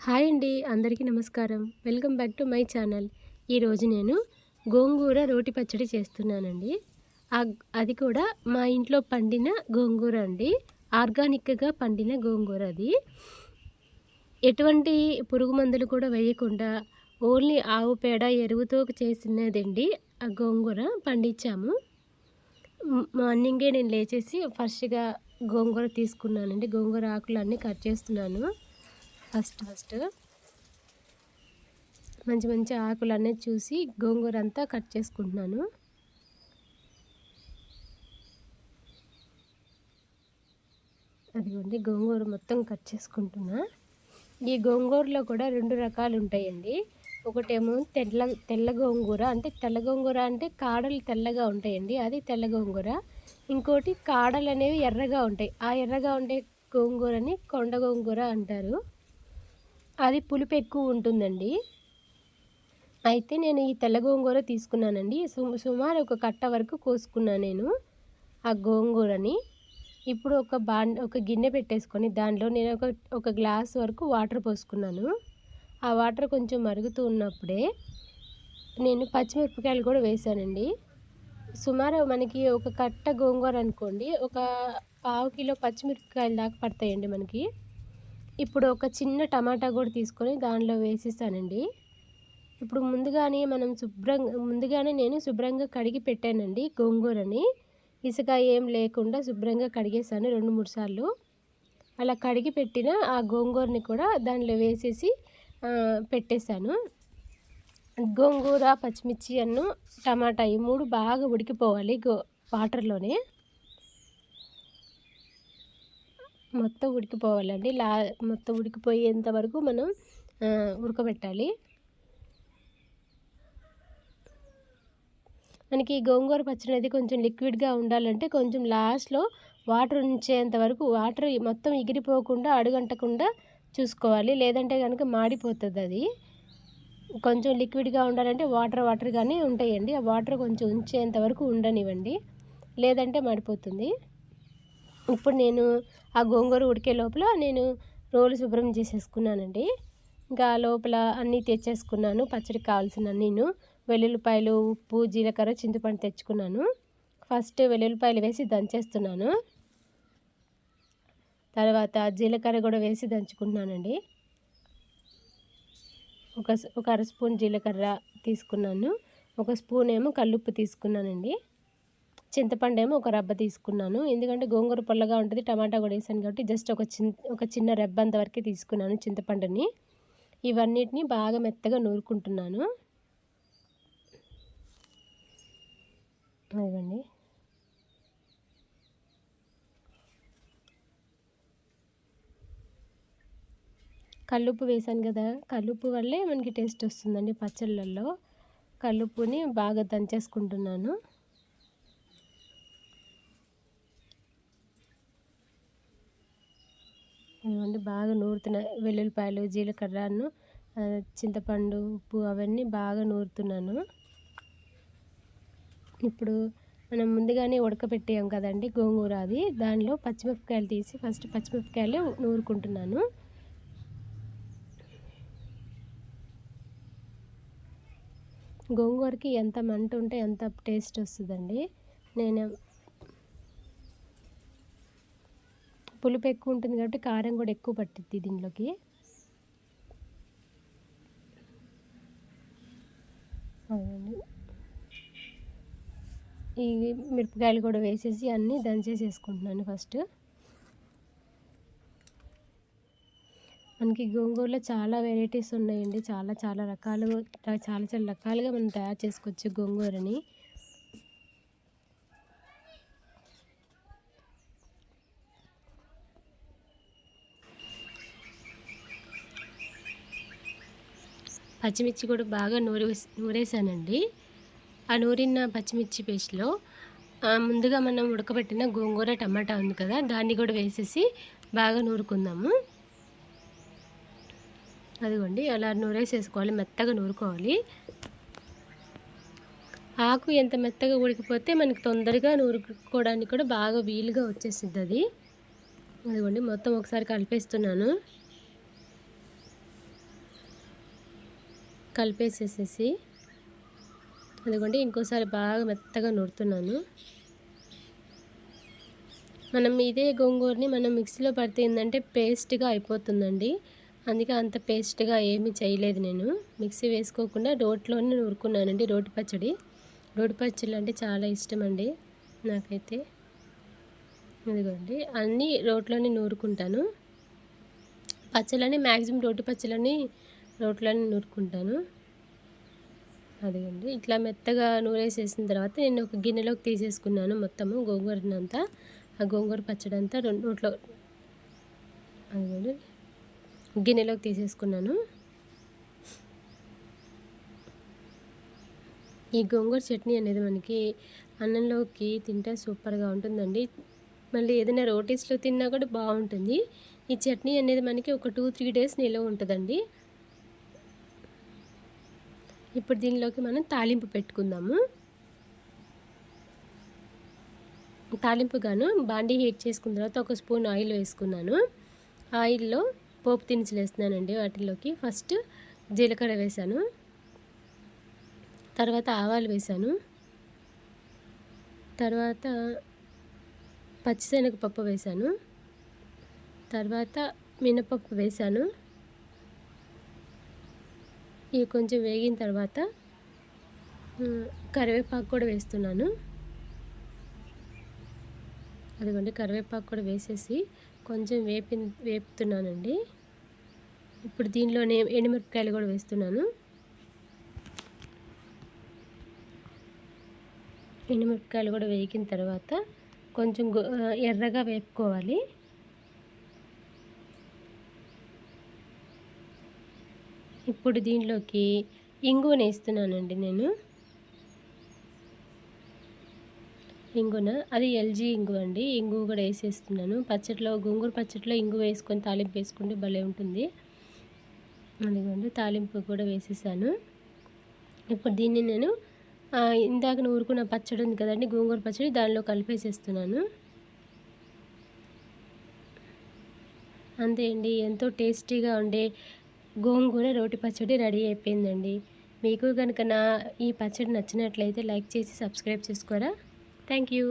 Hi అండి అందరికీ నమస్కారం. Welcome back to my channel. ఈరోజు నేను గోంగూర రోటి పచ్చడి చేస్తున్నానండి. అది కూడా మా ఇంట్లో పండిన గోంగూర అండి. ఆర్గానిక్గా పండిన గోంగూర అది. ఎటువంటి పురుగు మందులు కూడా వేయకుండా ఓన్లీ ఆవు పేడ ఎరువుతో చేసినదండి ఆ గోంగూర పండించాము. మార్నింగే నేను లేచేసి ఫ్రెష్గా గోంగూర తీసుకున్నానండి. గోంగూర ఆకులు అన్నీ కట్ చేస్తున్నాను. ఫస్ట్ ఫస్ట్ మంచి మంచి ఆకులు అనేది చూసి గోంగూర అంతా కట్ చేసుకుంటున్నాను. అదిగోండి గోంగూర మొత్తం కట్ చేసుకుంటున్నా. ఈ గోంగూరలో కూడా రెండు రకాలు ఉంటాయండి. ఒకటేమో తెల్ల తెల్ల గోంగూర అంటే తెల్ల గోంగూర అంటే కాడలు తెల్లగా ఉంటాయండి అది తెల్ల గోంగూర. ఇంకోటి కాడలు అనేవి ఎర్రగా ఉంటాయి. ఆ ఎర్రగా ఉండే గోంగూరని కొండ గోంగూర అంటారు. అది పులుపు ఎక్కువ ఉంటుందండి. అయితే నేను ఈ తెల్ల గోంగూర తీసుకున్నానండి. సుమారు ఒక కట్ట వరకు కోసుకున్నాను నేను ఆ గోంగూరని. ఇప్పుడు ఒక బా ఒక గిన్నె పెట్టేసుకొని దానిలో నేను ఒక ఒక గ్లాస్ వరకు వాటర్ పోసుకున్నాను. ఆ వాటర్ కొంచెం మరుగుతూ ఉన్నప్పుడే నేను పచ్చిమిరపకాయలు కూడా వేసానండి. సుమారు మనకి ఒక కట్ట గోంగూర అనుకోండి ఒక పావు కిలో పచ్చిమిరపకాయలు దాకా పడతాయండి మనకి. ఇప్పుడు ఒక చిన్న టమాటా కూడా తీసుకొని దానిలో వేసేసానండి. ఇప్పుడు ముందుగానే మనం శుభ్రంగా ముందుగానే నేను శుభ్రంగా కడిగి పెట్టానండి గోంగూరని. ఇసుక ఏం లేకుండా శుభ్రంగా కడిగేసాను రెండు మూడు సార్లు. అలా కడిగి పెట్టిన ఆ గోంగూరని కూడా దానిలో వేసేసి పెట్టేశాను. గోంగూర పచ్చిమిర్చి అన్ను టమాటా ఈ మూడు బాగా ఉడికిపోవాలి గో వాటర్లోనే. మొత్తం ఉడికిపోవాలండి. లా మొత్తం ఉడికిపోయేంత వరకు మనం ఉడకబెట్టాలి. మనకి గోంగూర పచ్చడి అనేది కొంచెం లిక్విడ్గా ఉండాలంటే కొంచెం లాస్ట్లో వాటర్ ఉంచేంత వరకు వాటర్ మొత్తం ఎగిరిపోకుండా అడుగంటకుండా చూసుకోవాలి. లేదంటే కనుక మాడిపోతుంది అది. కొంచెం లిక్విడ్గా ఉండాలంటే వాటర్ వాటర్గానే ఉంటాయండి. ఆ వాటర్ కొంచెం ఉంచేంత వరకు ఉండనివ్వండి. లేదంటే మాడిపోతుంది. ఇప్పుడు నేను ఆ గోంగూర ఉడికే లోపల నేను రోలు శుభ్రం చేసేసుకున్నానండి. ఇంకా లోపల అన్నీ తెచ్చేసుకున్నాను. పచ్చడికి కావాల్సిన నేను వెల్లుల్లిపాయలు ఉప్పు జీలకర్ర చింతపండు తెచ్చుకున్నాను. ఫస్ట్ వెల్లుల్లిపాయలు వేసి దంచేస్తున్నాను. తర్వాత జీలకర్ర కూడా వేసి దంచుకుంటున్నానండి. ఒక ఒక అర స్పూన్ జీలకర్ర తీసుకున్నాను. ఒక స్పూన్ ఏమో కల్లుప్పు తీసుకున్నానండి. చింతపండు ఏమో ఒక రబ్బ తీసుకున్నాను. ఎందుకంటే గోంగూర పొల్లగా ఉంటుంది టమాటా కూడా వేసాను కాబట్టి జస్ట్ ఒక చిన్న ఒక చిన్న రెబ్బ అంతవరకే తీసుకున్నాను చింతపండుని. ఇవన్నిటిని బాగా మెత్తగా నూరుకుంటున్నాను. ఇవ్వండి కల్లుప్పు వేసాను కదా కల్లుప్పు వల్లే మనకి టేస్ట్ వస్తుందండి పచ్చళ్ళల్లో. కల్లుప్పుని బాగా దంచేసుకుంటున్నాను. ఇవన్నీ బాగా నూరుతున్నా. వెల్లుల్లిపాయలు జీలకర్రను చింతపండు ఉప్పు అవన్నీ బాగా నూరుతున్నాను. ఇప్పుడు మనం ముందుగానే ఉడకపెట్టాం కదండి గోంగూర అది. దానిలో పచ్చిమిరపకాయలు తీసి ఫస్ట్ పచ్చిమిరపకాయలు నూరుకుంటున్నాను. గోంగూరకి ఎంత మంట ఉంటే ఎంత టేస్ట్ వస్తుందండి. నేను పులుపు ఎక్కువ ఉంటుంది కాబట్టి కారం కూడా ఎక్కువ పట్టిద్ది దీనిలోకి. ఈ మిరపకాయలు కూడా వేసేసి అన్నీ దంచేసేసుకుంటున్నాను ఫస్ట్. మనకి గోంగూరలో చాలా వెరైటీస్ ఉన్నాయండి. చాలా చాలా రకాలు చాలా చాలా రకాలుగా మనం తయారు చేసుకోవచ్చు గోంగూరని. పచ్చిమిర్చి కూడా బాగా నూరి నూరేసానండి. ఆ నూరిన పచ్చిమిర్చి పేస్ట్లో ముందుగా మనం ఉడకబెట్టిన గోంగూర టమాటా ఉంది కదా దాన్ని కూడా వేసేసి బాగా నూరుకుందాము. అదిగోండి అలా నూరేసేసుకోవాలి మెత్తగా నూరుకోవాలి. ఆకు ఎంత మెత్తగా ఉడికిపోతే మనకి తొందరగా నూరుకోవడానికి కూడా బాగా వీలుగా వచ్చేసింది అది అదిగోండి మొత్తం ఒకసారి కలిపేస్తున్నాను. కలిపేసేసేసి అదిగోండి ఇంకోసారి బాగా మెత్తగా నూరుతున్నాను. మనం ఇదే గోంగూరని మనం మిక్సీలో పడితే ఏంటంటే పేస్ట్గా అయిపోతుందండి. అందుకే అంత పేస్ట్గా ఏమీ చేయలేదు నేను. మిక్సీ వేసుకోకుండా రోట్లోనే నూరుకున్నానండి రోటి పచ్చడి. రోటి పచ్చడి అంటే చాలా ఇష్టం అండి నాకైతే. ఇదిగోండి అన్నీ రోట్లోనే నూరుకుంటాను. పచ్చళ్ళని మ్యాక్సిమం రోటి పచ్చళ్ళని రోట్లోనే నూరుకుంటాను. అదిగండి. ఇట్లా మెత్తగా నూరేసేసిన తర్వాత నేను ఒక గిన్నెలోకి తీసేసుకున్నాను మొత్తము గోంగూరనంతా. ఆ గోంగూర పచ్చడి అంతా రెండు నోట్లో అదిగోండి. గిన్నెలోకి తీసేసుకున్నాను. ఈ గోంగూర చట్నీ అనేది మనకి అన్నంలోకి తింటే సూపర్గా ఉంటుందండి. మళ్ళీ ఏదైనా రోటీస్లో తిన్నా కూడా బాగుంటుంది. ఈ చట్నీ అనేది మనకి ఒక టూ త్రీ డేస్ నిల్వ ఉంటుందండి. ఇప్పుడు దీనిలోకి మనం తాలింపు పెట్టుకుందాము. తాలింపుగాను బాండీ హీట్ చేసుకున్న తర్వాత ఒక స్పూన్ ఆయిల్ వేసుకున్నాను. ఆయిల్లో పోపు దినుసులు వేస్తున్నానండి వాటిల్లోకి ఫస్ట్ జీలకర్ర వేసాను. తర్వాత ఆవాలు వేశాను తర్వాత పచ్చిశనగపప్పు వేసాను. తర్వాత మినపప్పు వేసాను. ఇవి కొంచెం వేగిన తర్వాత కరివేపాకు కూడా వేస్తున్నాను. అదిగోండి కరివేపాకు కూడా వేసేసి కొంచెం వేపి వేపుతున్నానండి. ఇప్పుడు దీనిలోనే ఎండుమిరపకాయలు కూడా వేస్తున్నాను. ఎండుమిరపకాయలు కూడా వేగిన తర్వాత కొంచెం ఎర్రగా వేపుకోవాలి. ఇప్పుడు దీనిలోకి ఇంగువని వేస్తున్నానండి నేను. ఇంగున అది ఎల్జీ ఇంగు అండి. ఇంగు కూడా వేసేస్తున్నాను. పచ్చట్లో గోంగూర పచ్చట్లో ఇంగు వేసుకొని తాలింపు వేసుకుంటే భలే ఉంటుంది. అదిగోండి తాలింపు కూడా వేసేసాను. ఇప్పుడు దీన్ని నేను ఇందాక ఊరుకున్న పచ్చడి ఉంది కదండి గోంగూర పచ్చడి దానిలో కలిపేసేస్తున్నాను. అంతే అండి ఎంతో టేస్టీగా ఉండే గోంగూర రోటి పచ్చడి రెడీ అయిపోయిందండి. మీకు కనుక నా ఈ పచ్చడి నచ్చినట్లయితే లైక్ చేసి సబ్స్క్రైబ్ చేసుకోరా? Thank you.